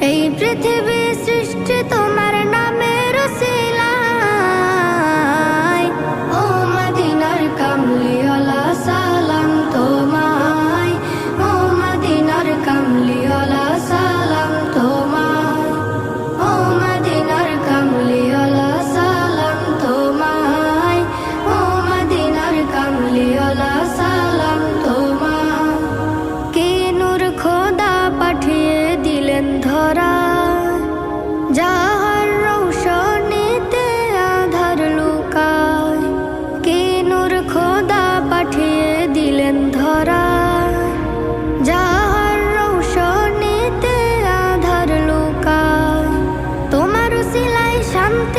এই পৃথিবী সৃষ্টি Antes